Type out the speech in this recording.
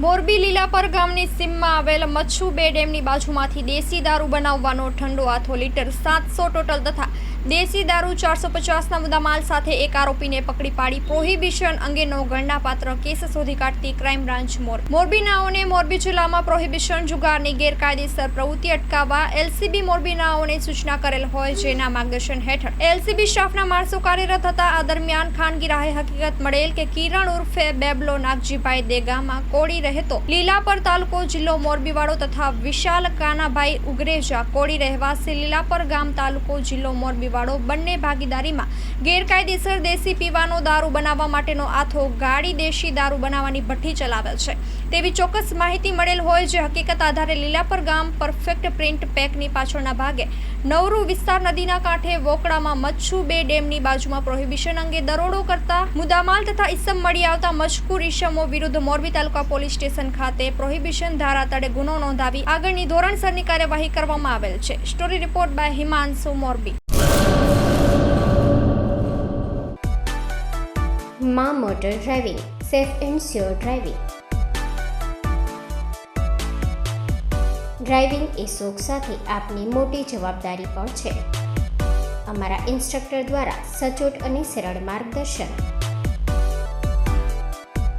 મોરબી લીલાપર ગામની સીમમાં આવેલ મચ્છુ બે ડેમની બાજુમાંથી દેશી દારૂ બનાવવાનો ઠંડો આથો લીટર સાતસો ટોટલ તથા દેશી દારૂ ચારસો પચાસના મુદ્દામાલ સાથે એક આરોપીને પકડી પાડી પ્રોહિબિશન અંગેનો ગણનાપાત્ર કેસ શોધી કાઢતી ક્રાઇમ બ્રાન્ચ મોર. મોરબી નાઓને મોરબી જિલ્લામાં પ્રોહિબિશન જુગારની ગેરકાયદેસર પ્રવૃત્તિ અટકાવવા એલસીબી મોરબીનાઓને સૂચના કરેલ હોય જેના માર્ગદર્શન હેઠળ એલસીબી સ્ટાફના માણસો કાર્યરત હતા. આ દરમિયાન ખાનગી રાહે હકીકત મળેલ કે કિરણ ઉર્ફે બેબલો નાગજીભાઈ દેગામાં કોળી રહેતો લીલાપર તાલુકો જિલ્લો મોરબીવાળો તથા વિશાલ કાનાભાઈ ઉગરેજા કોળી રહેવાસી લીલાપર ગામ તાલુકો જિલ્લો મોરબીવાળો બંને ભાગીદારીમાં ગેરકાયદેસર દેશી પીવાનો દારૂ બનાવવા માટેનો આથો ગાડી દેશી દારૂ બનાવવાની ભઠ્ઠી ચલાવે છે. તેવી ચોક્કસ માહિતી મળેલ હોય જે હકીકત આધારે લીલાપર ગામ પરફેક્ટ પ્રિન્ટ પેકની પાછળના ભાગે નવરુ વિસ્તાર નદીના કાંઠે વોકડામાં મચ્છુ બે ડેમની બાજુમાં પ્રોહિબિશન અંગે દરોડો કરતા મુદ્દામાલ તથા ઇસમ મળી આવતા મજકૂર ઇસમો વિરુદ્ધ મોરબી તાલુકા સ્ટેશન ખાતે પ્રોહિબિશન ધારા તળે ગુનો નોંધાવી આગળની ધોરણસરની કાર્યવાહી કરવામાં આવેલ છે. Story report by Himanshu Morbi. મા motor driving, safe and sure driving. Driving એ શોખ સાથે આપની મોટી જવાબદારી પણ છે. અમારા ઇન્સ્ટ્રક્ટર દ્વારા સચોટ અને સરળ માર્ગદર્શન